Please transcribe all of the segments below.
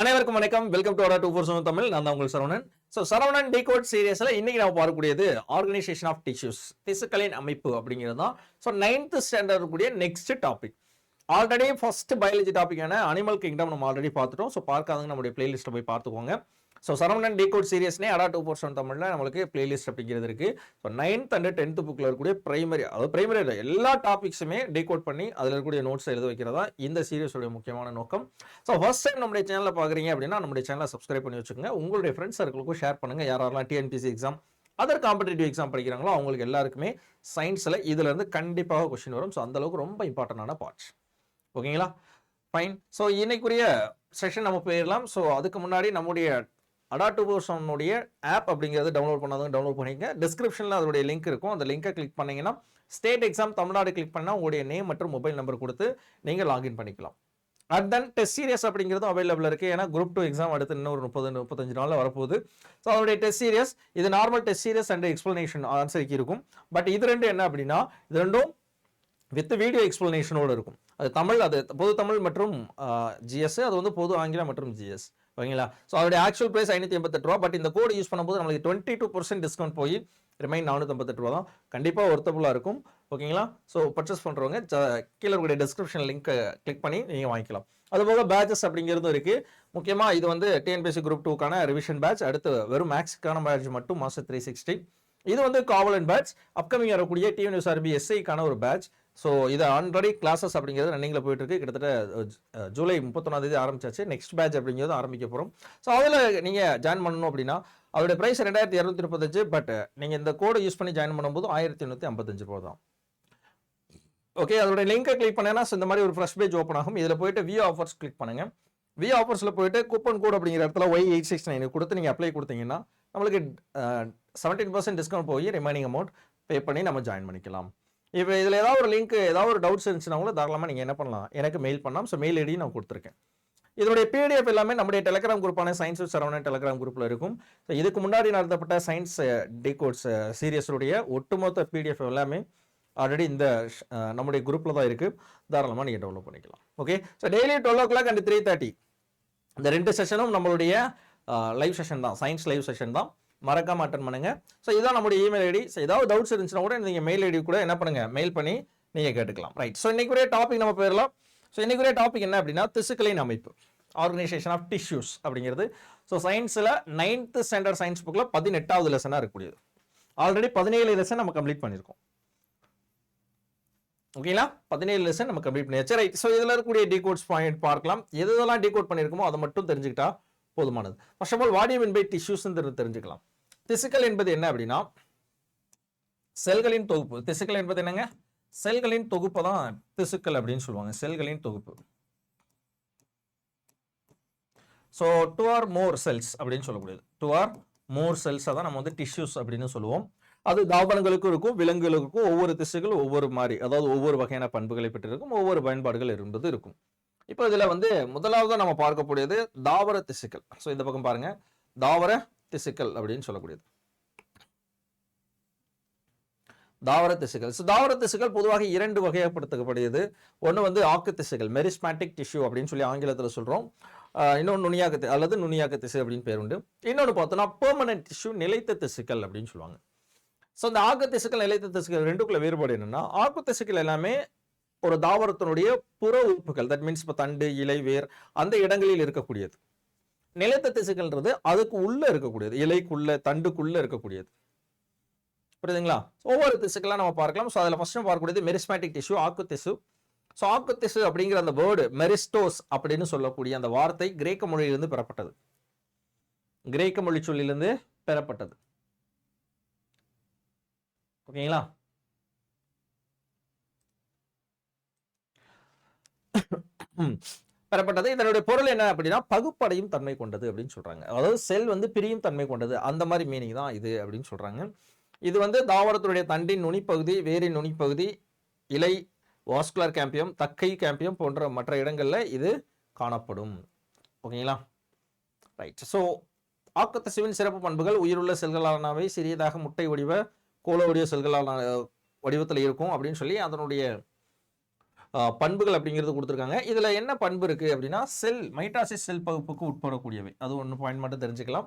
அனைவருக்கும் வணக்கம். Welcome to two four seven Tamil. நான் தான் உங்கள் சரவணன். ஸோ சரவணன் டிகோட் சீரியஸில் இன்னைக்கு நம்ம பார்க்கக்கூடியது ஆர்கனைசேஷன் ஆஃப் டிஷ்யூஸ் திசுக்களின் அமைப்பு அப்படிங்கிறது தான். ஸோ நைன்த் ஸ்டாண்டர்ட் கூடிய next topic already first biology டாபிக்கான animal kingdom நம்ம ஆல்ரெடி பார்த்துட்டோம். ஸோ பார்க்காதவங்க நம்மளுடைய பிளேலிஸ்ட்டை போய் பார்த்துக்கோங்க. ஸோ சரவணன் டிகோட் சீரியஸ்னே அடா டூ போர்ஷன் தமிழில் நம்மளுக்கு பிளேலிஸ்ட் அப்படிங்கிறது இருக்குது ஸோ நைன்த் அண்ட் டென்த் புக்கில் இருக்கக்கூடிய பிரைமரி அதாவது பிரைமரி எல்லா டாபிக்ஸுமே டீகோட் பண்ணி அதில் இருக்கக்கூடிய நோட்ஸ் எழுத வைக்கிறதா இந்த சீரியஸோட முக்கியமான நோக்கம். ஸோ ஃபர்ஸ்ட் டைம் நம்முடைய சேனலில் பார்க்குறீங்க அப்படின்னா நம்முடைய சேனலை சப்ஸ்கிரைப் பண்ணி வச்சுக்கோங்க. உங்களுடைய ஃப்ரெண்ட்ஸ் சர்க்கிளுக்கும் ஷேர் பண்ணுங்கள் யாரெல்லாம் TNPSC exam other competitive exam படிக்கிறாங்களோ அவங்களுக்கு எல்லாருக்குமே சயின்ஸில் இதுலருந்து கண்டிப்பாக கொஷின் வரும். ஸோ அந்தளவுக்கு ரொம்ப இம்பார்ட்டண்டான பார்ட்ஸ் ஓகேங்களா ஃபைன் ஸோ இன்னைக்குரிய செஷன் நம்ம போயிடலாம். ஸோ அதுக்கு முன்னாடி நம்முடைய அடாட்டுபோஷனுடைய ஆப் அப்படிங்கிறது டவுன்லோட் பண்ணாதவங்க டவுன்லோட் பண்ணிக்கங்க. டிஸ்கிரிப்ஷனில் அதோடைய லிங்க் இருக்கும். அந்த லிங்கை கிளிக் பண்ணிங்கன்னா ஸ்டேட் எக்ஸாம் தமிழ்நாடு கிளிக் பண்ணால் உங்களுடைய நேம் மற்றும் மொபைல் நம்பர் கொடுத்து நீங்கள் லாகின் பண்ணிக்கலாம். அண்ட் தென் டெஸ்ட் சீரியஸ் அப்படிங்கிறதும் அவைலபிள் இருக்குது ஏன்னா குரூப் டூ எக்ஸாம் அடுத்து இன்னொரு முப்பது முப்பத்தஞ்சு நாளில் வரப்போகுது. ஸோ அதோடைய டெஸ்ட் சீரியஸ் இது normal test series and explanation ஆன்சருக்கு இருக்கும். பட் இது ரெண்டு என்ன அப்படின்னா இது ரெண்டும் வித் வீடியோ எக்ஸ்பிளனேஷனோடு இருக்கும். அது தமிழ் அது பொது தமிழ் மற்றும் ஜிஎஸ் அது வந்து பொது ஆங்கிலம் மற்றும் ஜிஎஸ் ஓகேங்களா? ஸோ அதோடைய ஆக்சுவல் ப்ரைஸ் ஐநூற்றி எண்பத்தெட்டு ரூபா பட் இந்த கோடு யூஸ் பண்ணும்போது நம்மளுக்கு டுவெண்ட்டி டூ பர்சன்ட் டிஸ்கவுண்ட் போய் ரிமைன் நானூற்றம்பத்தெட்டு ரூபா தான். கண்டிப்பாக ஒர்த்தபுளாக இருக்கும். ஓகேங்களா? ஸோ பர்ச்சேஸ் பண்ணுறவங்க கீழே இருக்கக்கூடிய டிஸ்கிரிப்ஷன் லிங்க்கை கிளிக் பண்ணி நீங்கள் வாங்கிக்கலாம். அதுபோக பேட்சஸ் அப்படிங்கிறதும் இருக்குது முக்கியமாக இது வந்து டிஎன்பிஎஸ்சி குரூப் டூக்கான ரிவிஷன் பேட்ச் அடுத்து வெறும் மேக்ஸுக்கான பேட்ச் மட்டும் மாஸ்டர் த்ரீ சிக்ஸ்டி இது வந்து காவலன் பேட்ச் அப்கமிங் வரக்கூடிய டிஎன்யூஎஸ்ஆர்பி எஸ்ஐக்கான ஒரு பேட்ச் ஸோ இது ஆல்ரெடி கிளாஸஸ் அப்படிங்கிறது ரன்னிங்கில் போயிட்டு இருக்கு. கிட்டத்தட்ட ஜூலை முப்பத்தொன்னாம் தேதி ஆரம்பிச்சாச்சு. நெக்ஸ்ட் பேட்ச் அப்படிங்கிறது ஆரம்பிக்க போகிறோம் ஸோ அதில் நீங்கள் ஜாயின் பண்ணணும் அப்படின்னா அதோட ப்ரைஸ் ரெண்டாயிரத்தி இரநூத்தி முப்பத்தஞ்சு பட் நீங்கள் இந்த கோடை யூஸ் பண்ணி ஜாயின் பண்ணும்போது ஆயிரத்தி எண்ணூற்றி ஐம்பத்தஞ்சு ரூபா தான். ஓகே அதோட லிங்கை கிளிக் பண்ணேன்னா இந்த மாதிரி ஒரு ஃப்ரெஷ் பேஜ் ஓப்பன் ஆகும். இதில் போயிட்டு வியூ ஆஃபர்ஸ் கிளிக் பண்ணுங்க. வியூ ஆஃபர்ஸில் போயிட்டு கூப்பன் கோட் அப்படிங்கிற இடத்துல ஒய் எயிட் சிக்ஸ் நைன் கொடுத்து நீங்கள் அப்ளை கொடுத்தீங்கன்னா நம்மளுக்கு செவன்டீன் பர்சன்ட் டிஸ்கவுண்ட் போய் ரிமைனிங் அமௌண்ட் பே பண்ணி நம்ம ஜாயின் பண்ணிக்கலாம். இப்போ இதில் ஏதாவது ஒரு லிங்க் ஏதாவது ஒரு டவுட்ஸ் இருந்துச்சுன்னா கூட தாராளமாக நீங்கள் என்ன பண்ணலாம்? எனக்கு மெயில் பண்ணலாம். ஸோ மெயில் ஐடி நான் கொடுத்துருக்கேன். இதோடைய பிடிஎஃப் எல்லாமே நம்முடைய டெலகிராம் குரூப்பான சயின்ஸ் சரவணன் டெலகிராம் குரூப்பில் இருக்கும். ஸோ இதுக்கு முன்னாடி நடத்தப்பட்ட சயின்ஸ் டிகோட்ஸ் சீரியஸுடைய ஒட்டுமொத்த பிடிஎஃப் எல்லாமே ஆல்ரெடி இந்த uh, நம்முடைய குரூப்பில் தான் இருக்குது தாராளமாக நீங்கள் டவுன்லோட் பண்ணிக்கலாம். Okay so daily twelve o'clock and three thirty இந்த ரெண்டு செஷனும் நம்மளுடைய uh, லைவ் செஷன் தான். சயின்ஸ் லைவ் செஷன் தான். மறக்காம அட்டன் பண்ணுங்கள் ஸோ இதான் நம்முடைய இமெயில் ஐடி ஸோ ஏதாவது டவுட்ஸ் இருந்துச்சுன்னா கூட நீங்கள் மெயில் ஐடி கூட என்ன பண்ணுங்கள் மெயில் பண்ணி நீங்கள் கேட்டுக்கலாம். ரைட் ஸோ இன்றைக்குரிய டாபிக் நம்ம போயிடலாம். ஸோ இன்றைக்குரிய டாபிக் என்ன அப்படின்னா திசுக்களின் அமைப்பு. ஆர்கனைசேஷன் ஆஃப் டிஷ்யூஸ் அப்படிங்கிறது. ஸோ சயின்ஸில் நைன்த்து ஸ்டாண்டர்ட் சயின்ஸ் புக்கில் பதினெட்டாவது லெசனாக இருக்கக்கூடியது. ஆல்ரெடி பதினேழு லெசன் நம்ம கம்ப்ளீட் பண்ணியிருக்கோம். ஓகேங்களா பதினேழு லெசன் நம்ம கம்ப்ளீட் பண்ணியாச்சு. ரைட் ஸோ இதில் இருக்கக்கூடிய டீகோட்ஸ் பாயிண்ட் பார்க்கலாம். எது எதெல்லாம் டீகோட் பண்ணியிருக்கோமோ அதை மட்டும் தெரிஞ்சுக்கிட்டா போதுமானது. ஃபர்ஸ்ட் ஆஃப் ஆல் வாடியம் பை டிஷ்யூஸ் தெரிஞ்சுக்கலாம். திசுக்கள் என்பது என்ன அப்படின்னா செல்களின் தொகுப்பு. திசுக்கள் என்பது என்னங்க? செல்களின் தொகுப்பு தான் திசுக்கள் அப்படின்னு சொல்லுவாங்க. செல்களின் தொகுப்பு. So two or more cells அப்படின்னு சொல்லக்கூடியது. டூ ஆர் மோர் செல்ஸை தான் நம்ம வந்து டிஷ்யூஸ் அப்படின்னு சொல்லுவோம். அது தாவரங்களுக்கும் இருக்கும் விலங்குகளுக்கும் ஒவ்வொரு திசுகள் ஒவ்வொரு மாதிரி அதாவது ஒவ்வொரு வகையான பண்புகளை பெற்றிருக்கும் ஒவ்வொரு பயன்பாடுகள் என்பது இருக்கும். இப்போ இதில் வந்து முதலாவது நம்ம பார்க்கக்கூடியது தாவர திசுக்கள். ஸோ இந்த பக்கம் பாருங்க. தாவர திசுக்கள் அப்படின்னு சொல்லக்கூடியது. தாவர திசுக்கள். ஸோ தாவர திசுக்கள் பொதுவாக இரண்டு வகைப்படுத்தப்படுகிறது ஒன்று வந்து ஆக்கு திசுகள் மெரிஸ்மேட்டிக் டிஷ்யூ அப்படின்னு சொல்லி ஆங்கிலத்தில் சொல்கிறோம் இன்னொன்று நுனியாக்க அல்லது நுனியாக்க திசு அப்படின்னு பேர் உண்டு. இன்னொன்று பார்த்தோம்னா பெர்மனன்ட் டிஷ்யூ நிலைத்த திசுக்கள் அப்படின்னு சொல்லுவாங்க. ஸோ இந்த ஆக்கு திசுக்கள் நிலைத்த திசுக்கள் ரெண்டுக்குள்ள வேறுபாடு என்னென்னா ஆக்கு திசுக்கள் எல்லாமே ஒரு தாவரத்தினுடைய புற உறுப்புகள் தட் மீன்ஸ் இப்போ தண்டு இலை வேர் அந்த இடங்களில் இருக்கக்கூடியது. நிலைத்த திசுக்கள்ன்றது அதுக்கு உள்ளே இருக்கக்கூடியது. இலைக்குள்ள தண்டுக்குள்ளே இருக்கக்கூடியது. புரியுதுங்களா? ஒவ்வொரு திசுக்கெல்லாம் நம்ம பார்க்கலாம். ஸோ அதில் ஃபஸ்ட்டு பார்க்கக்கூடியது மெரிஸ்மேட்டிக் டிஷ்யூ ஆக்கு திசு ஸோ ஆக்கு திசு அப்படிங்கிற அந்த வேர்டு மெரிஸ்டோஸ் அப்படின்னு சொல்லக்கூடிய அந்த வார்த்தை கிரேக்க மொழியிலிருந்து பெறப்பட்டது. கிரேக்க மொழி சொல்லிலிருந்து பெறப்பட்டது. ஓகேங்களா? பெறப்பட்டது. இதனுடைய பொருள் என்ன அப்படின்னா பகுப்படையும் தன்மை கொண்டது அப்படின்னு சொல்றாங்க. அதாவது செல் வந்து பிரியும் தன்மை கொண்டது. அந்த மாதிரி மீனிங் தான் இது அப்படின்னு சொல்றாங்க. இது வந்து தாவரத்துடைய தண்டின் நுனிப்பகுதி வேரின் நுனிப்பகுதி இலை வாஸ்குலர் கேம்பியம் தக்கை கேம்பியம் போன்ற மற்ற இடங்களில் இது காணப்படும். ஓகேங்களா? ரைட். ஸோ ஆக்கத்திசுவின் சிறப்பு பண்புகள் உயிருள்ள செல்களானவை சிறியதாக முட்டை வடிவ கோள வடிவ செல்களான வடிவத்தில் இருக்கும் அப்படின்னு சொல்லி அதனுடைய பண்புகள் அப்படிங்கிறது கொடுத்துருக்காங்க. இதில் என்ன பண்பு இருக்குது அப்படின்னா செல் மைட்டாசிஸ் செல் பகுப்புக்கு உட்படக்கூடியவை. அது ஒன்று பாயிண்ட் மட்டும் தெரிஞ்சுக்கலாம்.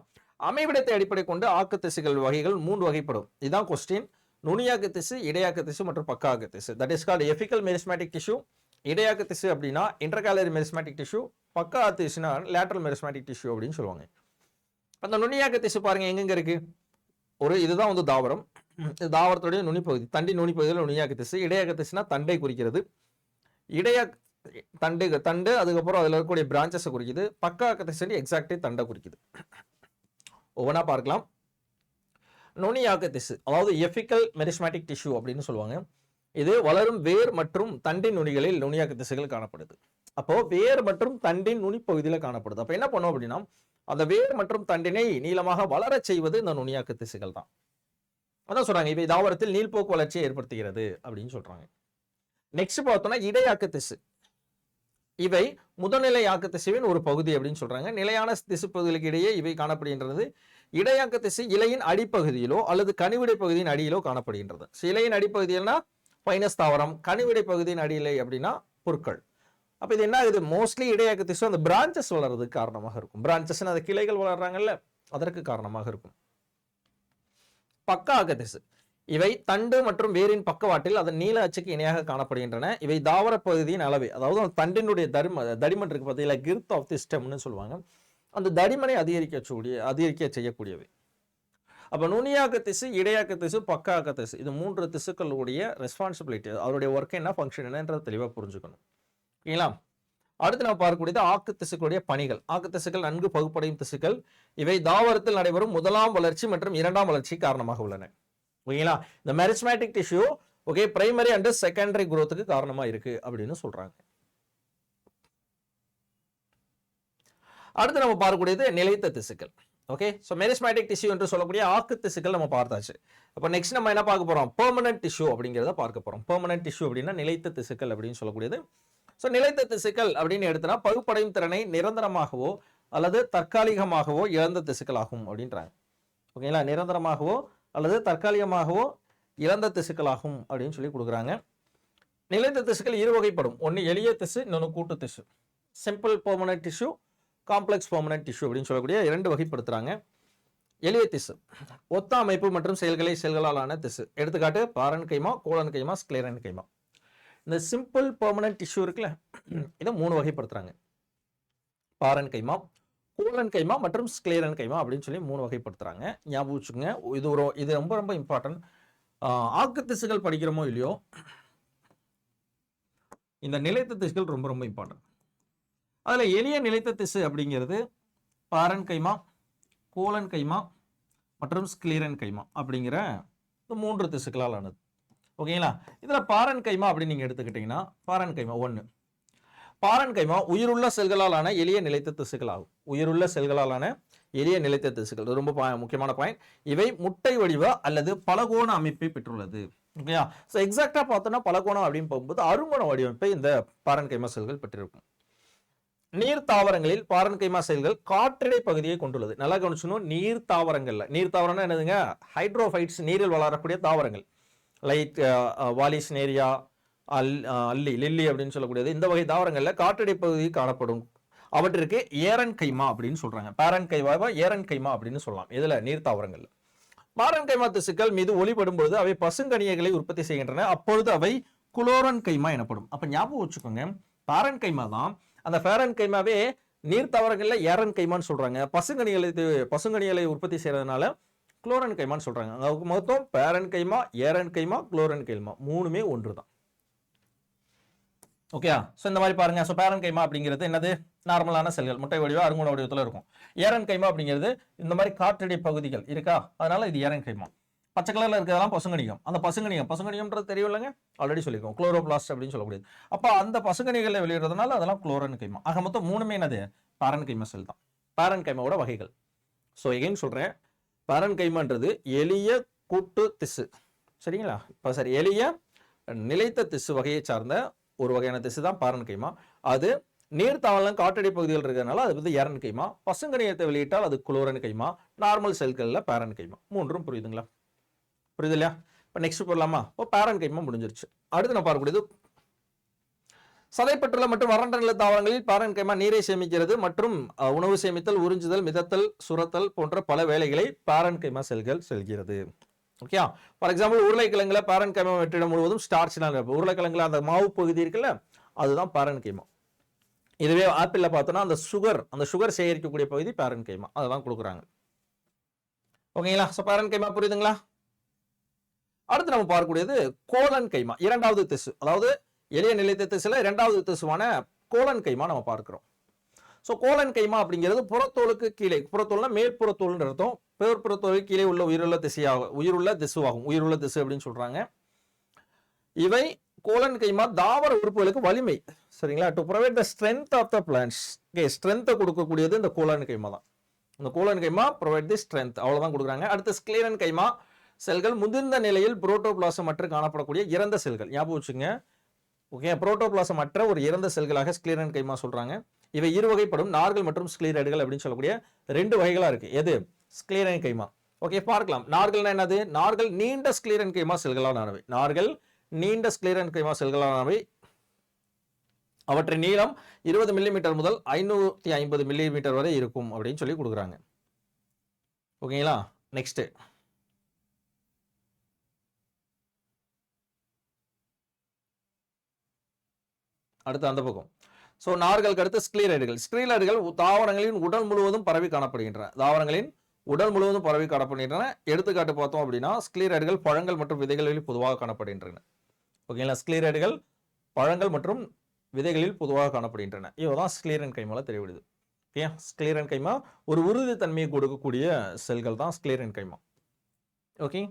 அமைவிடத்தை அடிப்படை கொண்டு ஆக்கு திசுகள் வகைகள் மூன்று வகைப்படும். இதுதான் கொஸ்டின் நுனியாக்கு திசு இடையாக்கு திசு மற்றும் பக்காக்கு திசு that is called apical meristematic tissue இடையாக்கு திசு அப்படின்னா இன்டர்காலரி மெரிஸ்மேட்டிக் டிஷ்யூ பக்கா திசுனா லேட்ரல் மெரிஸ்மேட்டிக் டிஷ்யூ அப்படின்னு சொல்லுவாங்க. அந்த நுனியாக்கு திசு பாருங்க எங்கெங்க இருக்கு? ஒரு இதுதான் வந்து தாவரம். இது தாவரத்துடைய நுனிப்பகுதி தண்டி நுனிப்பகுதியில் நுனியாக்கு திசு இடையாக்கு திசுனா தண்டை குறிக்கிறது. இடைய தண்டு தண்டு அதுக்கப்புறம் அதில் இருக்கக்கூடிய பிரான்ச்சஸை குறிக்குது. பக்காக்க திசு எக்ஸாக்டே தண்டை குறிக்குது. ஒவ்வொன்றா பார்க்கலாம். நுனியாக்க திசு அதாவது எஃபிக்கல் மெரிஸ்மேட்டிக் டிஷ்யூ அப்படின்னு சொல்லுவாங்க. இது வளரும் வேர் மற்றும் தண்டின் நுனிகளில் நுனியாக்க திசுகள் காணப்படுது. அப்போ வேர் மற்றும் தண்டின் நுனி பகுதியில் காணப்படுது. அப்போ என்ன பண்ணோம் அப்படின்னா அந்த வேர் மற்றும் தண்டினை நீளமாக வளரச் செய்வது இந்த நுனியாக்க திசுகள் தான் அதான் சொல்றாங்க இப்போ தாவரத்தில் நீள்போக்கு வளர்ச்சியை ஏற்படுத்துகிறது அப்படின்னு சொல்றாங்க. நெக்ஸ்ட் பார்த்தோம்னா இடையாக்க திசு. இவை முதல்நிலை ஆக்க திசுவின் ஒரு பகுதி அப்படின்னு சொல்றாங்க. நிலையான திசு பகுதிகளுக்கு இடையே இவை காணப்படுகின்றது. இடையாக்க திசு இலையின் அடிப்பகுதியிலோ அல்லது கனிவிடை பகுதியின் அடியிலோ காணப்படுகின்றது. இலையின் அடிப்பகுதியில்னா பைனஸ் தாவரம் கனிவிடை பகுதியின் அடியிலை அப்படின்னா புற்கள். அப்போ இது என்ன ஆகுது? மோஸ்ட்லி இடையாக்க திசு அந்த பிரான்ச்சஸ் வளர்றதுக்கு காரணமாக இருக்கும். பிரான்ச்சஸ் அந்த கிளைகள் வளர்றாங்கல்ல அதற்கு காரணமாக இருக்கும். பக்க ஆக்க திசு. இவை தண்டு மற்றும் வேரின் பக்கவாட்டில் அதன் நீல அச்சுக்கு இணையாக காணப்படுகின்றன. இவை தாவர பகுதியின் அளவு. அதாவது அந்த தண்டினுடைய தடிம தடிமன் இருக்கு பார்த்தீங்களா கிர்த் ஆஃப் தி ஸ்டெம்னு சொல்லுவாங்க. அந்த தடிமனை அதிகரிக்கக்கூடிய அதிகரிக்க செய்யக்கூடியவை. அப்போ நுனியாக்க திசு இடையாக்க திசு பக்காக்க திசு. இது மூன்று திசுக்களுடைய ரெஸ்பான்சிபிலிட்டி அவருடைய ஒர்க் என்ன ஃபங்க்ஷன் என்னன்றதை தெளிவாக புரிஞ்சுக்கணும். ஓகேங்களா? அடுத்து நம்ம பார்க்கக்கூடியது ஆக்கு திசுக்களுடைய பணிகள். ஆக்கு திசுக்கள் நன்கு பகுப்படையும் திசுக்கள். இவை தாவரத்தில் நடைபெறும் முதலாம் வளர்ச்சி மற்றும் இரண்டாம் வளர்ச்சி காரணமாக உள்ளன. ஓகேங்களா? இந்த meristematic tissue okay primary and secondary குரோத்துக்கு காரணமா இருக்கு அப்படின்னு சொல்றாங்க. அடுத்து நம்ம பார்க்கக்கூடியது நிலைத்த திசுக்கள் ஓகே ஸோ மெரிஸ்மேட்டிக் டிஷ்யூ என்று சொல்லக்கூடிய ஆக்கு திசுக்கள் நம்ம பார்த்தாச்சு. அப்போ நெக்ஸ்ட் நம்ம என்ன பார்க்க போறோம்? பெர்மனன்ட் டிஷ்யூ அப்படிங்கிறத பார்க்க போறோம். பெர்மனன்ட் டிஷ்யூ அப்படின்னா நிலைத்த திசுக்கள் அப்படின்னு சொல்லக்கூடியது. ஸோ நிலைத்த திசுக்கள் அப்படின்னு எடுத்தனா பகுப்படையும் திறனை நிரந்தரமாகவோ அல்லது தற்காலிகமாகவோ இழந்த திசுக்கள் ஆகும் அப்படின்றாங்க. ஓகேங்களா? நிரந்தரமாகவோ அல்லது தற்காலிகமாகவோ இழந்த திசுக்களாகும் அப்படின்னு சொல்லி கொடுக்குறாங்க. நிலைத்த திசுக்கள் இரு வகைப்படும். ஒன்று எளிய திசு இன்னொன்று கூட்டு திசு. Simple permanent tissue complex permanent tissue அப்படின்னு சொல்லக்கூடிய இரண்டு வகைப்படுத்துகிறாங்க எளிய திசு ஒத்த அமைப்பு மற்றும் செயல்களை செல்களாலான திசு. எடுத்துக்காட்டு parenchyma collenchyma sclerenchyma இந்த சிம்பிள் பெர்மனன்ட் டிஷ்யூ இருக்குல்ல இதை மூணு வகைப்படுத்துகிறாங்க பாரன் கைமா கோலன் கைமா மற்றும் ஸ்க்ளேரன் கைமா அப்படின்னு சொல்லி மூணு வகைப்படுத்துகிறாங்க ஞாபகம் வச்சுக்கோங்க. இது ஒரு இது ரொம்ப ரொம்ப இம்பார்ட்டன்ட் ஆக்கு திசுகள் படிக்கிறோமோ இல்லையோ இந்த நிலைத்த திசுகள் ரொம்ப ரொம்ப இம்பார்ட்டன்ட் அதில் எளிய நிலைத்த திசு அப்படிங்கிறது பாரன் கைமா கோலன் கைமா மற்றும் ஸ்க்ளீரன் கைமா அப்படிங்கிற இந்த மூன்று திசுக்களால் ஆனது. ஓகேங்களா? இதில் பாரன் கைமா அப்படின்னு நீங்கள் எடுத்துக்கிட்டிங்கன்னா பாரன் கைமா ஒன்று பாரன் கைமா உயிருள்ள செல்களாலான எளிய நிலைத்த திசுக்கள் ஆகும் உயிருள்ள செல்களாலான எளிய நிலைத்த திசுக்கள். ரொம்ப பா- முக்கியமான பாயிண்ட் இவை முட்டை வடிவ அல்லது பலகோண அமைப்பை பெற்றுள்ளது. ஓகேயா ஸோ எக்ஸாக்டாக பார்த்தோன்னா பலகோணம் அப்படின்னு போகும்போது அருங்கோண வடிவமைப்பை இந்த பாரன் கைமா செல்கள் பெற்றிருக்கும். நீர் தாவரங்களில் பாரன்கைமா செல்கள் காற்றடை பகுதியை கொண்டுள்ளது. நல்லா கவனிச்சணும் நீர் தாவரங்கள்ல. நீர் தாவரம்னா என்னதுங்க? ஹைட்ரோஃபைட்ஸ் நீரில் வளரக்கூடிய தாவரங்கள். லைட் வாலிஸ் நேரியா அல் அல்லி லில்லி அப்படின்னு சொல்லக்கூடியது இந்த வகை தாவரங்களில் காற்றடை பகுதி காணப்படும். அவற்றிற்கு ஏரன் கைமா அப்படின்னு சொல்றாங்க. பேரன் கைமாவா ஏரன் கைமா அப்படின்னு சொல்லலாம். இதுல நீர் தாவரங்கள்ல. மாரன் கைமா திசுக்கள் மீது ஒளிபடும் பொழுது அவை பசுங்கனியைகளை உற்பத்தி செய்கின்றன. அப்பொழுது அவை குளோரன் கைமா எனப்படும். அப்ப ஞாபகம் வச்சுக்கோங்க. பேரன் கைமா தான் அந்த ஃபேரன் கைமாவே நீர் தாவரங்களில் ஏரன் கைமான்னு சொல்றாங்க. பசுங்கனிகளை பசுங்கனிகளை உற்பத்தி செய்யறதுனால குளோரன் கைமான்னு சொல்றாங்க. அதுக்கு மொத்தம் பேரன் கைமா ஏரன் கைமா குளோரன் கைமா மூணுமே ஒன்று தான் ஓகே ஸோ இந்த மாதிரி பாருங்க. ஸோ பேரன் கைமா அப்படிங்கிறது என்னது? நார்மலான செல்கள். முட்டை வடிவா அருங்குண வடிவத்தில் இருக்கும். ஏரன் கைமா அப்படிங்கிறது இந்த மாதிரி காற்றடி பகுதிகள் இருக்கா? அதனால இது ஏரன் கைமா பச்சை கலரில் இருக்கிறதெல்லாம் பசுங்கணிகம் அந்த பசுங்கணிகம் பசுங்கணிகம்ன்றது தெரியவில்லைங்க ஆல்ரெடி சொல்லியிருக்கோம். குளோரோபிளாஸ்ட் அப்படின்னு சொல்லக்கூடியது அப்போ அந்த பசுங்கணிகளில் வெளியிடுறதுனால அதெல்லாம் குளோரன் கைமா ஆக மொத்தம் மூணுமே என்னது? பேரன் கைமா செல் தான். பேரன் கைமாவோட வகைகள். ஸோ எகைன் சொல்கிறேன் பேரன் கைமான்றது எளிய கூட்டு திசு. சரிங்களா? இப்போ சரி எளிய நிலைத்த திசு வகையை சார்ந்த ஒரு வகையான திசை தான் பாரன் கைமா அது நீர் காட்டடி பகுதிகள் இருக்கிறதுனால அது வந்து எரன் கைமா பசுங்கணியத்தை வெளியிட்டால் அது குளோரன் கைமா நார்மல் செல்களில் பேரன் கைமா மூன்றும் புரியுதுங்களா? புரியுது இல்லையா இப்போ நெக்ஸ்ட் போடலாமா? இப்போ பேரன் கைமா முடிஞ்சிருச்சு. அடுத்து நான் பார்க்கக்கூடியது சதைப்பற்றுள்ள மற்றும் வறண்ட நில தாவரங்களில் பாரன் கைமா நீரை சேமிக்கிறது மற்றும் உணவு சேமித்தல் உறிஞ்சுதல் மிதத்தல் சுரத்தல் போன்ற பல வேலைகளை பாரன் கைமா செல்கள் செல்கிறது. ஓகே ஃபார் எக்ஸாம்பிள் உருளைக்கிழங்குல பேரன் கைமா வெற்றிடம் முழுவதும் ஸ்டார்ச்னால் உருளைக்கிழங்குல அந்த மாவு பகுதி இருக்குல்ல அதுதான் பேரன் கைமா இதுவே ஆப்பிளில் பார்த்தோம்னா அந்த சுகர் அந்த சுகர் சேகரிக்கக்கூடிய பகுதி பேரன் கைமா அதெல்லாம் கொடுக்குறாங்க. ஓகேங்களா ஸோ பேரன் கைமா புரியுதுங்களா? அடுத்து நம்ம பார்க்கக்கூடியது கோலன் கைமா இரண்டாவது திசு அதாவது எளிய நிலைத்த திசுல இரண்டாவது திசுவான கோலன் கைமா நம்ம பார்க்கிறோம். ஸோ கோலன் கைமா அப்படிங்கிறது புறத்தோலுக்கு கீழே புறத்தோல்னா மேற்புறத்தோல்னு அர்த்தம். பேர்புறத்தோலுக்கு கீழே உள்ள உயிருள்ள திசையாகும் உயிருள்ள திசுவாகும். உயிருள்ள திசு அப்படின்னு சொல்றாங்க. இவை கோலன் கைமா தாவர உறுப்புகளுக்கு வலிமை. சரிங்களா? To provide the strength of the plants okay ஸ்ட்ரென்த்தை கொடுக்கக்கூடியது இந்த கோலன் கைமா தான். இந்த collenchyma provide the strength அவ்வளோதான் கொடுக்குறாங்க. அடுத்து ஸ்க்ளீரன் கைமா செல்கள் முதிர்ந்த நிலையில் புரோட்டோபிளாசம் மற்றும் காணப்படக்கூடிய இறந்த செல்கள். ஞாபகம் வச்சுங்க ஓகே புரோட்டோபிளாசம் மற்ற ஒரு இறந்த செல்களாக ஸ்க்ளீரன் கைமா சொல்கிறாங்க இவை இரு வகைப்படும் நார்கள் மற்றும் ஸ்க்ளீரைடுகள் அப்படின்னு சொல்லக்கூடிய ரெண்டு வகைகளாக இருக்குது எது? ஸ்க்ளீரன் கைமா ஓகே பார்க்கலாம். நார்கள்னா என்னது? நார்கள் நீண்ட ஸ்க்ளீரன் கைமா செல்களானவை. நார்கள் நீண்ட ஸ்க்ளீரன் கைமா செல்களானவை. அவற்றின் நீளம் இருபது மில்லிமீட்டர் முதல் ஐநூற்றி ஐம்பது மில்லிமீட்டர் வரை இருக்கும் அப்படின்னு சொல்லி கொடுக்குறாங்க. ஓகேங்களா? நெக்ஸ்ட்டு அடுத்து அந்த பக்கம். ஸோ நார்களுக்கு அடுத்து ஸ்க்ளீரைடுகள் ஸ்க்ளீரைடுகள் தாவரங்களின் உடல் முழுவதும் பரவி காணப்படுகின்றன. தாவரங்களின் உடல் முழுவதும் பரவி காணப்படுகின்றன. எடுத்துக்காட்டு பார்த்தோம் அப்படின்னா ஸ்க்ளீரைடுகள் பழங்கள் மற்றும் விதைகளில் பொதுவாக காணப்படுகின்றன. ஓகேங்களா ஸ்க்ளீரைடுகள் பழங்கள் மற்றும் விதைகளில் பொதுவாக காணப்படுகின்றன. இவதான் ஸ்க்ளீரன் கைமால தெரிவிடுது. ஓகே ஸ்க்ளீரன் கைமா ஒரு உறுதித்தன்மையை கொடுக்கக்கூடிய செல்கள் தான் ஸ்க்ளீரன் கைமா ஓகே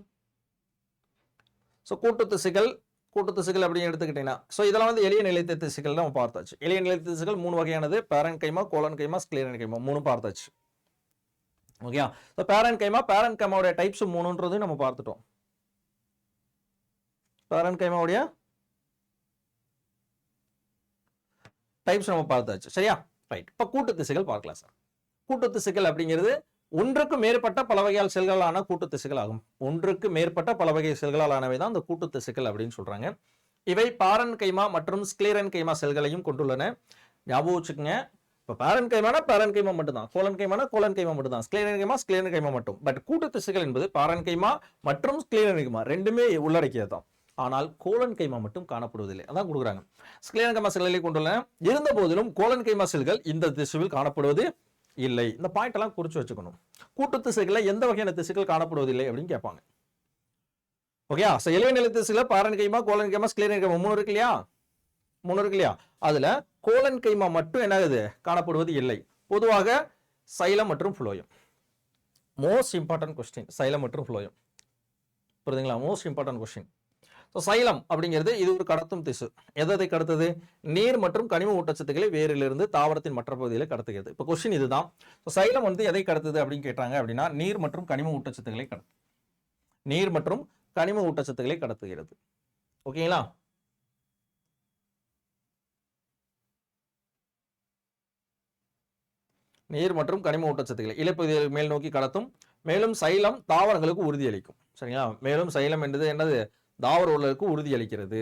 ஸோ கூட்டு திசைகள் கூட்டு திசுகள் அப்படின்னு எடுத்துக்கிட்டீங்கன்னா ஸோ இதெல்லாம் வந்து எளிய நிலைத்த திசுகள் நம்ம பார்த்தாச்சு. எளிய நிலைத்த திசுகள் மூணு வகையானது parenchyma collenchyma sclerenchyma மூணு பார்த்தாச்சு. ஓகே ஸோ பேரன் கைமா பேரன் கைமாவுடைய டைப்ஸ் மூணுன்றது நம்ம பார்த்துட்டோம். பேரன் கைமாவுடைய டைப்ஸ் நம்ம பார்த்தாச்சு. சரியா? ரைட் இப்போ கூட்டு திசுகள் பார்க்கலாம் சார் கூட்டு திசுகள் அப்படிங்கிறது ஒன்றுக்கு மேற்பட்ட பல வகையால் செல்களான கூட்டு திசுகள் ஆகும். ஒன்றுக்கு மேற்பட்ட பல வகை செல்களால் ஆனவை தான் அந்த கூட்டு திசுகள் அப்படின்னு சொல்றாங்க. இவை பாரன் கைமா மற்றும் ஸ்கிளீரன் கைமா செல்களையும் கொண்டுள்ளன. ஞாபகம் வச்சுக்கோங்க. இப்போ பேரன் கைமானா பேரன் கைமா மட்டும்தான். கோலன் கைமானா கோலன் கைமா மட்டும்தான். ஸ்கிளீரன் கைமா ஸ்கிளீரன் கைமா மட்டும். பட் கூட்டு திசுகள் என்பது பாரன் கைமா மற்றும் ஸ்கிளீரன் கைமா ரெண்டுமே உள்ளடக்கியது தான். ஆனால் கோலன் கைமா மட்டும் காணப்படுவதில்லை. அதான் கொடுக்குறாங்க. ஸ்கிளீரன் கைமா செல்களை கொண்டுள்ளன. இருந்த போதிலும் கோலன் கைமா செல்கள் இந்த திசுவில் காணப்படுவது இல்லை. இந்த பாயிண்ட் எல்லாம் குறிச்சு வச்சுக்கணும். கூட்டு திசுகளில் எந்த வகையான திசுக்கள் காணப்படுவதில்லை அப்படின்னு கேட்பாங்க. ஓகேயா ஸோ இளைய நிலை திசுல parenchyma collenchyma sclerenchyma மூணு இருக்கு இல்லையா? மூணு இருக்கு இல்லையா? அதுல கோலன் கைமா மட்டும் என்ன ஆகுது காணப்படுவது இல்லை. பொதுவாக சைலம் மற்றும் phloem. Most important question xylem மற்றும் ஃப்ளோயம். புரியுதுங்களா? Most important question so xylem அப்படிங்கிறது இது ஒரு கடத்தும் திசு. எதை கடத்துது? நீர் மற்றும் கனிம ஊட்டச்சத்துக்களை வேரிலிருந்து தாவரத்தின் மற்ற பகுதியில் கடத்துகிறது. இப்போ கொஸ்டின் இதுதான். ஸோ சைலம் வந்து எதை கடத்துது அப்படின்னு கேட்டாங்க அப்படின்னா நீர் மற்றும் கனிம ஊட்டச்சத்துக்களை கடத்து நீர் மற்றும் கனிம ஊட்டச்சத்துக்களை கடத்துகிறது. ஓகேங்களா நீர் மற்றும் கனிம ஊட்டச்சத்துக்களை இலைப்பகுதியில் மேல் நோக்கி கடத்தும். மேலும் சைலம் தாவரங்களுக்கு உறுதியளிக்கும். சரிங்களா? மேலும் சைலம் என்பது என்னது? தாவர உடலுக்கு உறுதியளிக்கிறது.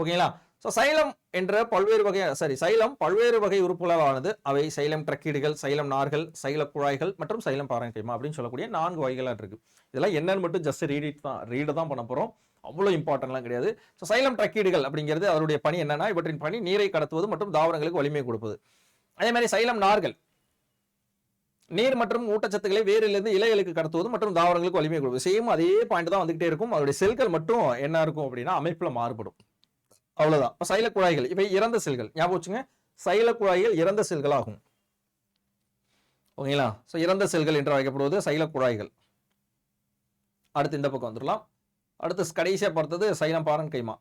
ஓகேங்களா? ஸோ சைலம் என்ற பல்வேறு வகை சாரி சைலம் பல்வேறு வகை உறுப்புகளானது. அவை சைலம் ட்ரக்கீடுகள் சைலம் நார்கள் சைல குழாய்கள் மற்றும் சைலம் பாரங்கைமா அப்படின்னு சொல்லக்கூடிய நான்கு வகைகளாக இருக்கு. இதெல்லாம் என்னன்னு மட்டும் ஜஸ்ட் ரீட் தான் ரீடு தான் பண்ண போகிறோம் அவ்வளோ இம்பார்ட்டன்ட்லாம் கிடையாது. ஸோ சைலம் ட்ரக்கீடுகள் அப்படிங்கிறது அதனுடைய பணி என்னன்னா இவற்றின் பணி நீரை கடத்துவது மற்றும் தாவரங்களுக்கு வலிமை கொடுப்பது. அதே மாதிரி சைலம் நார்கள் நீர் மற்றும் ஊட்டச்சத்துக்களை வேரிலிருந்து இலைகளுக்கு கடத்துவது மற்றும் தாவரங்களுக்கு வலிமை கொடுப்பது சேம் அதே பாயிண்ட் தான் வந்துகிட்டே இருக்கும். அதோடைய செல்கள் மட்டும் என்ன இருக்கும் அப்படின்னா அமைப்புல மாறுபடும். அவ்வளவுதான். இப்போ சைல குழாய்கள் இவை இறந்த செல்கள். ஞாபகம் வச்சுங்க. சைல குழாய்கள் இறந்த செல்கள் ஆகும் ஓகேங்களா? ஸோ இறந்த செல்கள் என்று அழைக்கப்படுவது சைல குழாய்கள் அடுத்து இந்த பக்கம் வந்துடலாம். அடுத்து கடைசியாக பார்த்தது சைலம் பாரன் கைமா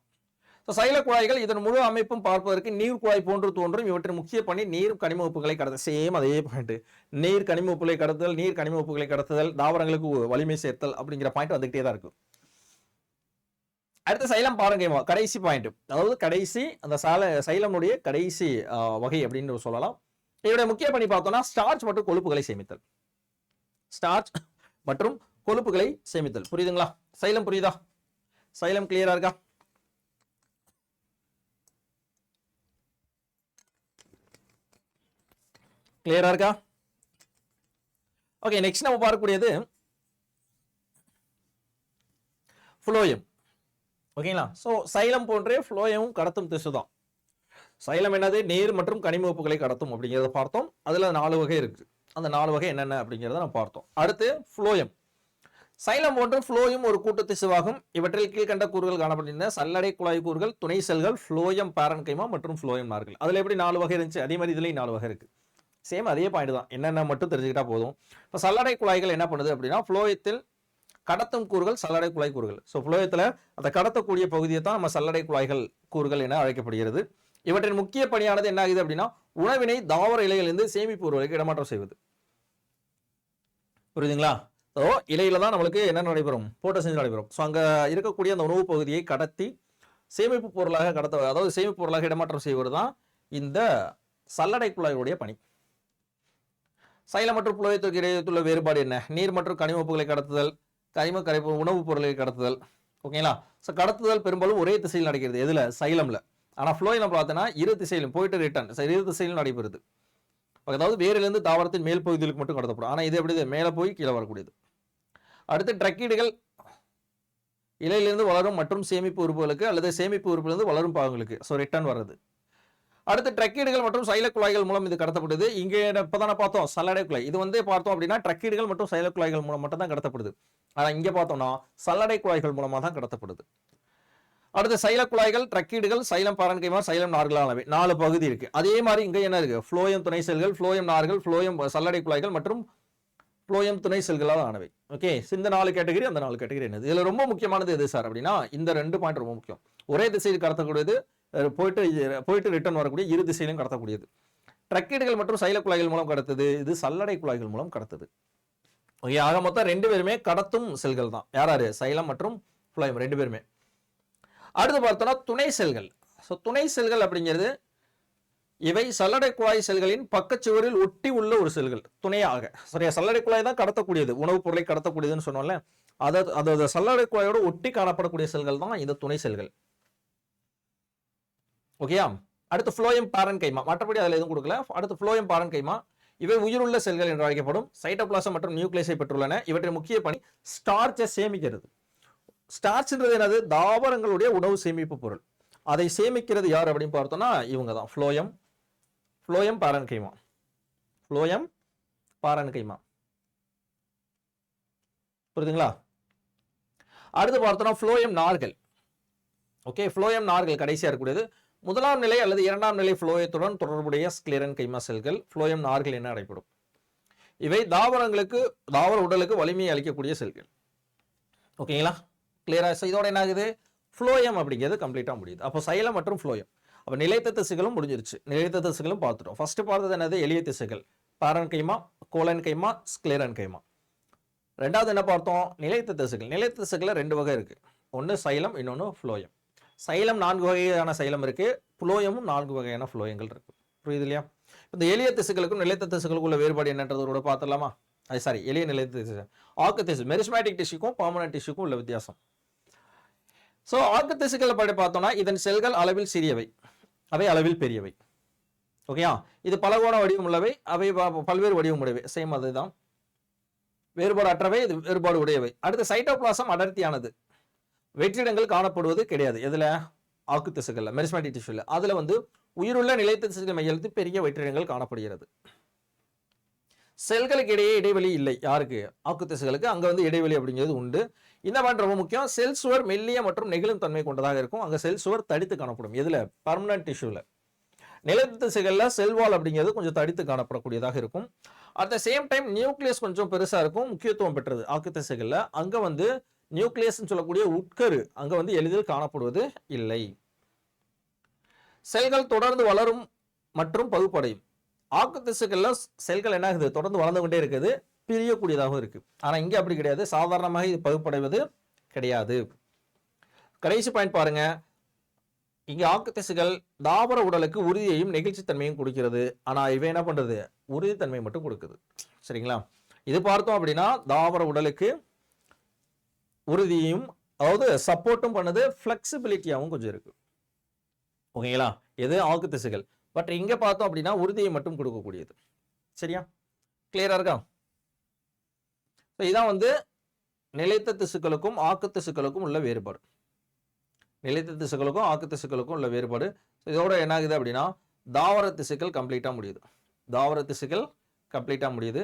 சைல குழாய்கள் இதன் முழு அமைப்பும் பார்ப்பதற்கு நீர் குழாய் போன்று தோன்றும். இவற்றின் முக்கிய பணி நீர் கனிம உப்புகளை கடத்த சேம் அதே பாயிண்ட் நீர் கனிம உப்புகளை கடத்துதல் நீர் கனிம உப்புகளை கடத்துதல் தாவரங்களுக்கு வலிமை சேர்த்தல் அப்படிங்கிற பாயிண்ட் வந்துகிட்டே தான் இருக்கும் அடுத்து சைலம் பாருங்க கடைசி பாயிண்ட் அதாவது கடைசி அந்த சால சைலமுடைய கடைசி வகை அப்படின்னு சொல்லலாம். இதோட முக்கிய பணி பார்த்தோம்னா ஸ்டார்ச் மற்றும் கொழுப்புகளை சேமித்தல். ஸ்டார்ச் மற்றும் கொழுப்புகளை சேமித்தல். புரியுதுங்களா? சைலம் புரியுதா? சைலம் கிளியரா இருக்கா? கிளியரா இருக்கா? ஓகே நெக்ஸ்ட் நம்ம பார்க்கக்கூடியது ஃப்ளோயம் ஓகேங்களா ஸோ சைலம் போன்றே ஃப்ளோயமும் கடத்தும் திசு தான் சைலம் என்னது? நீர் மற்றும் கனிம உப்புகளை கடத்தும் அப்படிங்கிறத பார்த்தோம். அதில் நாலு வகை இருக்குது அந்த நாலு வகை என்னென்ன அப்படிங்கிறத நம்ம பார்த்தோம். அடுத்து ஃப்ளோயம் சைலம் போன்ற ஃப்ளோயும் ஒரு கூட்டு திசுவாகும். இவற்றில் கீழ்கண்ட கூறுகள் காணப்படுகின்றன. சல்லடை குழாய் கூறுகள் துணை செல்கள் ஃப்ளோயம் பேரன்கைமா மற்றும் ஃப்ளோயம் நார்கள். அதில் எப்படி நாலு வகை இருந்துச்சு? அதே மாதிரி இதுலேயும் நாலு வகை இருக்குது சேம் அதே பாயிண்ட் தான். என்னென்ன மட்டும் தெரிஞ்சுக்கிட்டா போதும். இப்போ சல்லடை குழாய்கள் என்ன பண்ணுது அப்படின்னா ஃப்ளோயத்தில் கடத்தும் கூறுகள் சல்லடை குழாய் கூறுகள். ஸோ ஃப்ளோயத்தில் அதை கடத்தக்கூடிய பகுதியை தான் நம்ம சல்லடை குழாய்கள் கூறுகள் என அழைக்கப்படுகிறது. இவற்றின் முக்கிய பணியானது என்ன ஆகுது அப்படின்னா உணவினை தாவர இலையிலிருந்து சேமிப்பு உருவலைக்கு இடமாற்றம் செய்வது. புரியுதுங்களா? ஸோ இலையில தான் நம்மளுக்கு என்ன நடைபெறும்? போட்டோசின்ஸ் நடைபெறும். ஸோ அங்கே இருக்கக்கூடிய அந்த உணவுப் பகுதியை கடத்தி சேமிப்பு பொருளாக கடத்த அதாவது சேமிப்பு பொருளாக இடமாற்றம் செய்வது தான் இந்த சல்லடை குழாய்களுடைய பணி. சைலம் மற்றும் புலோயத்திற்கு இடையே வேறுபாடு என்ன? நீர் மற்றும் கனிம உப்புகளை கடத்துதல் கனிம கரைப்பு உணவுப் பொருளை கடத்துதல். ஓகேங்களா ஸோ கடத்துதல் பெரும்பாலும் ஒரே திசையில் நடக்கிறது. எதில்? சைலமில். ஆனால் ஃப்ளோயில் பார்த்தோன்னா இரு திசையிலும் போயிட்டு ரிட்டர்ன் இரு திசையிலும் நடைபெறுது. அதாவது வேரிலிருந்து தாவரத்தின் மேல் பகுதிகளுக்கு மட்டும் கடத்தப்படும். ஆனால் இது எப்படி இது? மேலே போய் கீழே வரக்கூடியது. அடுத்து ட்ரக்கீடுகள். இலையிலிருந்து வளரும் மற்றும் சேமிப்பு உறுப்புகளுக்கு அல்லது சேமிப்பு உறுப்பிலிருந்து வளரும் பாகங்களுக்கு. ஸோ ரிட்டர்ன் வர்றது. அடுத்து ட்ரக்கீடுகள் மற்றும் சைல குழாய்கள் மூலம் இது கடத்தப்படுது. இங்கே இப்போதானே பார்த்தோம் சல்லடை குழாய். இது வந்து பார்த்தோம் அப்படின்னா ட்ரக்கீடுகள் மற்றும் சைல குழாய்கள் மூலம் மட்டும் தான் கடத்தப்படுது. ஆனால் இங்கே பார்த்தோம்னா சல்லடை குழாய்கள் மூலமாக தான் கடத்தப்படுது. அடுத்து சைல குழாய்கள் ட்ரக்கீடுகள் சைலம் பாரன்கைமா சைலம் நார்களானவை நாலு பகுதி இருக்கு. அதே மாதிரி இங்க என்ன இருக்கு? ஃப்ளோயம் துணை செல்கள் ஃப்ளோயம் நார்கள் ஃப்ளோயம் சல்லடை குழாய்கள் மற்றும் ஃப்ளோயம் துணை செல்களால் ஆனவை. ஓகே இந்த நாலு கேட்டகரி அந்த நாலு கேட்டகரி என்னது? இதுல ரொம்ப முக்கியமானது எது சார் அப்படின்னா இந்த ரெண்டு பாயிண்ட் ரொம்ப முக்கியம். ஒரே திசையில் கடத்தக்கூடியது போயிட்டு போயிட்டு ரிட்டர்ன் வரக்கூடிய இரு திசையிலும் கடத்தக்கூடியது. ட்ரக்கீடுகள் மற்றும் சைல குழாய்கள் மூலம் கடத்துது. இது சல்லடை குழாய்கள் மூலம் கடத்துது. ஓகே ஆக மொத்தம் ரெண்டு பேருமே கடத்தும் செல்கள் தான். யார் யாரு? சைலம் மற்றும் குழாயம் ரெண்டு பேருமே. அடுத்து பார்த்தோம்னா துணை செல்கள். ஸோ துணை செல்கள் அப்படிங்கிறது இவை சல்லடை குழாய் செல்களின் பக்கச்சுவரில் ஒட்டி உள்ள ஒரு செல்கள். துணையாக. சரியா? சல்லடை குழாய் தான் கடத்தக்கூடியது. உணவுப் பொருளை கடத்தக்கூடியதுன்னு சொன்னோம்ல. அதை அது சல்லடை குழாயோட ஒட்டி காணப்படக்கூடிய செல்கள் தான் இந்த துணை செல்கள். ஓகேயா அடுத்து ஃப்ளோயம் பாரன் கைமா மற்றபடி அதில் எதுவும் கொடுக்கல. அடுத்து ஃப்ளோயம் பாரன் கைமா இவை உயிருள்ள செல்கள் என்று அழைக்கப்படும். சைட்டோபிளாசம் மற்றும் நியூக்ளியஸை பெற்றுள்ளன. இவற்றின் முக்கிய பணி ஸ்டார்ச்சை சேமிக்கிறது. ஸ்டார்ச்ன்றது என்னது? தாவரங்களுடைய உணவு சேமிப்பு பொருள். அதை சேமிக்கிறது யார் அப்படின்னு பார்த்தோம்னா இவங்க தான் phloem phloem parenchyma phloem parenchyma புரியுதுங்களா? அடுத்து பார்த்தோம்னா ஃப்ளோயம் நார்கள். ஓகே ஃப்ளோயம் நார்கள் கடைசியாக இருக்கக்கூடியது. முதலாம் நிலை அல்லது இரண்டாம் நிலை ஃப்ளோயத்துடன் தொடர்புடைய ஸ்கிளரன் கைமா செல்கள் ஃப்ளோயம் நார்கள் என அடைப்படும் இவை தாவரங்களுக்கு தாவர உடலுக்கு வலிமையை அளிக்கக்கூடிய செல்கள். ஓகேங்களா கிளியராக இதோட என்ன ஆகுது ஃப்ளோயம் அப்படிங்கிறது கம்ப்ளீட்டாக முடியுது. அப்போ சைலம் மற்றும் ஃப்ளோயம். அப்போ நிலைத்த திசுகளும் முடிஞ்சிருச்சு. நிலைத்த திசுகளும் பார்த்துட்டோம். ஃபஸ்ட்டு பார்த்தது என்னது? எளிய திசுகள். Parenchyma collenchyma sclerenchyma ரெண்டாவது என்ன பார்த்தோம்? நிலைத்த திசுகள். நிலைத்த திசுகளில் ரெண்டு வகை இருக்குது ஒன்று சைலம் இன்னொன்று ஃப்ளோயம். சைலம் நான்கு வகையான சைலம் இருக்குது புலோயமும் நான்கு வகையான ஃப்ளோயங்கள் இருக்குது புரியுது இல்லையா இந்த எளிய திசுகளுக்கும் நிலைத்த திசுகளுக்கும் உள்ள வேறுபாடு என்னன்றதோட பார்த்துடலாமா? அது சாரி எளிய நிலைத்த திசு. ஆக்கு திசு மெரிஸ்மேட்டிக் டிஷ்யூக்கும் பர்மனன்ட் டிஷ்யூக்கும் உள்ள வித்தியாசம். ஸோ ஆக்கு திசுக்களை படி பார்த்தோம்னா இதன் செல்கள் அளவில் சிறியவை. அவை அளவில் பெரியவை. ஓகேயா இது பலகோண வடிவம் உள்ளவை. அவை ப- பல்வேறு வடிவம் உடையவை. சேம் அதுதான். வேறுபாடு அற்றவை இது வேறுபாடு உடையவை. அடுத்து சைட்டோபிளாசம் அடர்த்தியானது. வெற்றிடங்கள் காணப்படுவது கிடையாது. எதில்? ஆக்கு திசுகளில் மெரிஸ்மேட்டிக் டிஷ்யூவில் அதில் வந்து உயிருள்ள நிலைத்த திசுகள் மையத்தில் பெரிய வெற்றிடங்கள் காணப்படுகிறது. செல்களுக்கு இடையே இடைவெளி இல்லை. யாருக்கு? ஆக்கு திசுகளுக்கு அங்கே வந்து இடைவெளி அப்படிங்கிறது உண்டு. இந்த மாதிரி ரொம்ப முக்கியம். செல் சுவர் மெல்லிய மற்றும் நெகிழும் தன்மை கொண்டதாக இருக்கும். அங்கே செல் சுவர் தடித்து காணப்படும். எதில்? பர்மனன்ட் டிஷ்யூவில் நிலைத்த திசுகள்ல செல் அப்படிங்கிறது கொஞ்சம் தடித்து காணப்படக்கூடியதாக இருக்கும். At the same time nucleus கொஞ்சம் பெருசாக இருக்கும். முக்கியத்துவம் பெற்றது ஆக்கு திசைகளில் அங்கே வந்து நியூக்ளியஸ்னு சொல்லக்கூடிய உட்கரு அங்கே வந்து எளிதில் காணப்படுவது இல்லை. செல்கள் தொடர்ந்து வளரும் மற்றும் பகுப்படையும். ஆக்கு திசுக்கள்ல செல்கள் என்ன ஆகுது? தொடர்ந்து வளர்ந்து கொண்டே இருக்குது. பிரியக்கூடியதாகவும் இருக்குது ஆனால் இங்கே அப்படி கிடையாது. சாதாரணமாக இது பகுப்படைவது கிடையாது. கடைசி பாயிண்ட் பாருங்கள் இங்கே ஆக்கு திசுகள் தாவர உடலுக்கு உறுதியையும் நெகிழ்ச்சித்தன்மையும் கொடுக்கிறது. ஆனால் இவை என்ன பண்ணுறது உறுதித்தன்மை மட்டும் கொடுக்குது. சரிங்களா? இது பார்த்தோம் அப்படின்னா தாவர உடலுக்கு உறுதியும் அதாவது சப்போர்ட்டும் பண்ணுது ஃப்ளெக்சிபிலிட்டியாகவும் கொஞ்சம் இருக்குது ஓகேங்களா எது? ஆக்கு திசுகள். பட் இங்கே பார்த்தோம் அப்படின்னா உறுதியை மட்டும் கொடுக்கக்கூடியது. சரியா? கிளியராக இருக்கா? ஸோ இதான் வந்து நிலைத்த திசுக்களுக்கும் ஆக்கு திசுக்களுக்கும் உள்ள வேறுபாடு. நிலைத்த திசுக்களுக்கும் ஆக்கு திசுக்களுக்கும் உள்ள வேறுபாடு. இதோட என்ன ஆகுது அப்படின்னா தாவர திசுக்கள் கம்ப்ளீட்டாக முடியுது. தாவர திசுக்கள் கம்ப்ளீட்டாக முடியுது.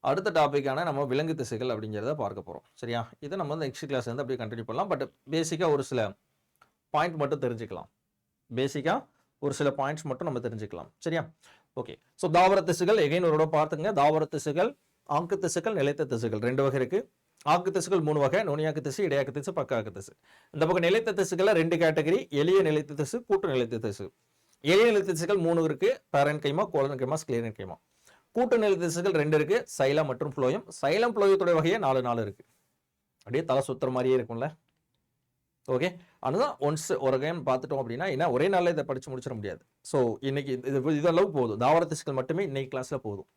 அடுத்த டாப்பிக்கான நம்ம விலங்கு திசைகள் அப்படிங்கிறத பார்க்க போகிறோம் சரியா? இதை நம்ம வந்து நெக்ஸ்ட் கிளாஸ் வந்து அப்படியே கண்டினியூ பண்ணலாம். பட் பேசிக்காக ஒரு சில பாயிண்ட் மட்டும் தெரிஞ்சுக்கலாம். பேசிக்காக ஒரு சில பாயிண்ட்ஸ் மட்டும் நம்ம தெரிஞ்சுக்கலாம். சரியா? ஓகே ஸோ தாவர திசுகள் எகைன் ஒரு பார்த்துங்க தாவர திசுகள் ஆக்கு திசுக்கள் நிலைத்த திசுகள். ரெண்டு வகை இருக்கு. ஆக்கு திசுகள் மூணு வகை. நுனியாக்கு திசு இடையாக்கு திசு பக்காக்கு திசு. இந்த பக்கம் நிலைத்த திசுகளில் ரெண்டு கேட்டகரி எளிய நிலைத்த திசு கூட்டு நிலைத்த திசு. எளிய நிலைத்த திசுகள் மூணு இருக்கு. Parenchyma collenchyma sclerenchyma கூட்டு நிலைத்த திசுகள் ரெண்டு இருக்கு. சைலம் மற்றும் ஃப்ளோயம். சைலம் புளோயத்துடைய வகையே நாலு நாலு இருக்கு. அப்படியே தலை சுத்துற மாதிரியே இருக்கும்ல. ஓகே? அதுதான் ஒன்ஸ் ஒரு கேம் பார்த்துட்டோம் அப்படின்னா என்ன ஒரே நாளில் இதை படிச்சு முடிச்சிட முடியாது. ஸோ இன்னைக்கு இது இதளவு போதும். தாவர திசுக்கள் மட்டுமே இன்னைக்கு கிளாஸ்ல போதும்.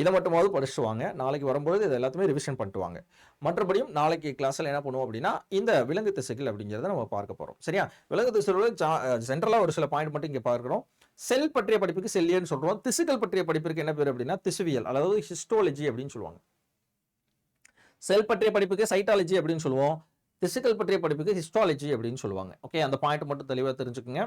இதை மட்டுமாவது படிச்சுட்டு வாங்க. நாளைக்கு வரும்போது இது எல்லாத்தையுமே ரிவிஷன் பண்ணிட்டு வாங்க. மற்றபடியும் நாளைக்கு கிளாஸில் என்ன பண்ணுவோம் அப்படின்னா இந்த விலங்கு திசைகள் அப்படிங்கிறத நம்ம பார்க்க போகிறோம் சரியா? விலங்கு திசுக்கள் சென்ட்ரலாக ஒரு சில பாயிண்ட் மட்டும் இங்கே பார்க்குறோம். செல் பற்றிய படிப்புக்கு செல்லியன்னு சொல்கிறோம் திசுக்கள் பற்றிய படிப்பிற்கு என்ன பேர் அப்படின்னா திசுவியல் அதாவது ஹிஸ்டாலஜி அப்படின்னு சொல்லுவாங்க. செல் பற்றிய படிப்புக்கு சைட்டாலஜி அப்படின்னு சொல்லுவோம். திசுக்கள் பற்றிய படிப்புக்கு ஹிஸ்டாலஜி அப்படின்னு சொல்லுவாங்க. ஓகே அந்த பாயிண்ட் மட்டும் தெளிவாக தெரிஞ்சுக்கோங்க.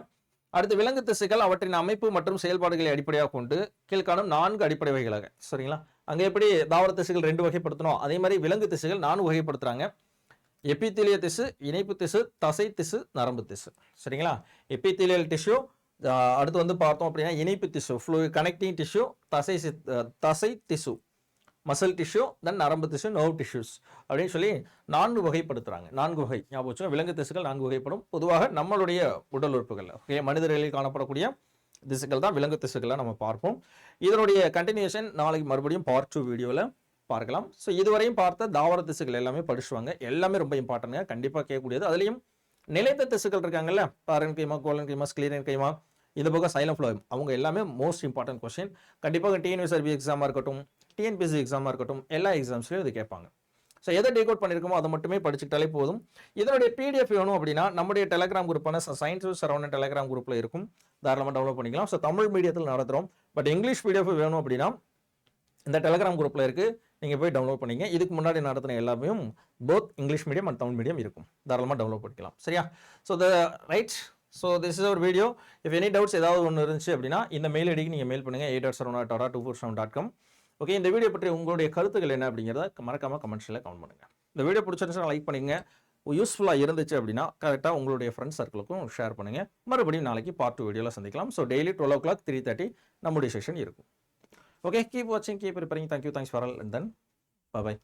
அடுத்து விலங்கு திசுக்கள் அவற்றின் அமைப்பு மற்றும் செயல்பாடுகளை அடிப்படையாக கொண்டு கீழ்காணும் நான்கு அடிப்படை வகைகளாக. சரிங்களா? அங்கே எப்படி தாவர திசுகள் ரெண்டு வகைப்படுத்தணும்? அதே மாதிரி விலங்கு திசுகள் நான்கு வகைப்படுத்துறாங்க. எபித்தீலிய திசு இணைப்பு திசு தசை திசு நரம்பு திசு. சரிங்களா? எபித்தீலியல் டிஷ்யூ அடுத்து வந்து பார்த்தோம் அப்படின்னா இணைப்பு திசு ஃப்ளூ கனெக்டிங் டிஷ்யூ தசை தசை திசு மசில் டிஷ்யூ தென் நரம்பு திசு நர்வ் டிஷ்யூஸ் அப்படின்னு சொல்லி நான்கு வகைப்படுத்துகிறாங்க நான்கு வகை. ஞாபகம் விலங்கு திசுக்கள் நான்கு வகைப்படும். பொதுவாக நம்மளுடைய உடல் உறுப்புகள் ஓகே மனிதர்களில் காணப்படக்கூடிய திசுக்கள் தான் விலங்கு திசுக்களாக நம்ம பார்ப்போம். இதனுடைய கண்டினியூஷன் நாளைக்கு மறுபடியும் பார்ட் டூ வீடியோவில் பார்க்கலாம். ஸோ இதுவரையும் பார்த்த தாவர திசுக்கள் எல்லாமே படிச்சுவாங்க. எல்லாமே ரொம்ப இம்பார்ட்டன்ட்ங்க கண்டிப்பாக கேட்கக்கூடியது. அதுலேயும் நிலைத்த திசுக்கள் இருக்காங்கல்ல? Parenchyma collenchyma sclerenchyma இது போக சைலம் ஃப்ளோயம் அவங்க எல்லாமே மோஸ்ட் இம்பார்ட்டன்ட் கொஸ்டின் கண்டிப்பாக டிஎன்யூஎஸ்ஆர்பி எக்ஸாமாக இருக்கட்டும் டிஎன்பிசி எக்ஸாமாக இருக்கட்டும் எல்லா எக்ஸாம்ஸ்லையும் இது கேட்பாங்க. ஸோ எதை டீகோட் பண்ணியிருக்கோமோ அதை மட்டுமே படிச்சுக்கிட்டாலே போதும். இதனுடைய பிடிஎஃப் வேணும் அப்படின்னா நம்முடைய டெலகிராம் குரூப்பான சயின்ஸ் சரவணன் டெலகிராம் குரூப்பில் இருக்கும். தாராளமாக டவுன்லோட் பண்ணிக்கலாம். ஸோ தமிழ் மீடியத்தில் நடத்துகிறோம் பட் இங்கிலீஷ் பிடிஎஃப் வேணும் அப்படின்னா இந்த டெலகிராம் குரூப்பில் இருக்குது நீங்கள் போய் டவுன்லோட் பண்ணிங்க இதுக்கு முன்னாடி நடத்தின எல்லாமே both English medium and Tamil medium இருக்கும். தாராளமாக டவுன்லோட் பண்ணிக்கலாம். சரியா? So the right so this is our video if any doubts ஏதாவது ஒன்று இருந்துச்சு அப்படின்னா இந்த மெயில் ஐடிக்கு நீங்கள் மெயில் பண்ணுங்கள் eight at seven data two four seven dot com okay இந்த வீடியோ பற்றி உங்களுடைய கருத்துக்கள் என்ன அப்படிங்கிறத மறக்காமல் கமெண்ட்ஸில் கமெண்ட் பண்ணுங்கள் இந்த வீடியோ பிடிச்சிருந்துச்சுன்னா லைக் பண்ணுங்க யூஸ்ஃபுல்லாக இருந்துச்சு அப்படின்னா கரெக்டாக உங்களுடைய ஃப்ரெண்ட்ஸ் சர்க்கிளுக்கும் ஷேர் பண்ணுங்கள் மறுபடியும் நாளைக்கு பார்ட் டூ வீடியோவில் சந்திக்கலாம். So daily twelve o'clock three thirty நம்முடைய செஷன் இருக்கும். ஓகே கீப் வாட்சிங் keep referring thank you thanks for all and then bye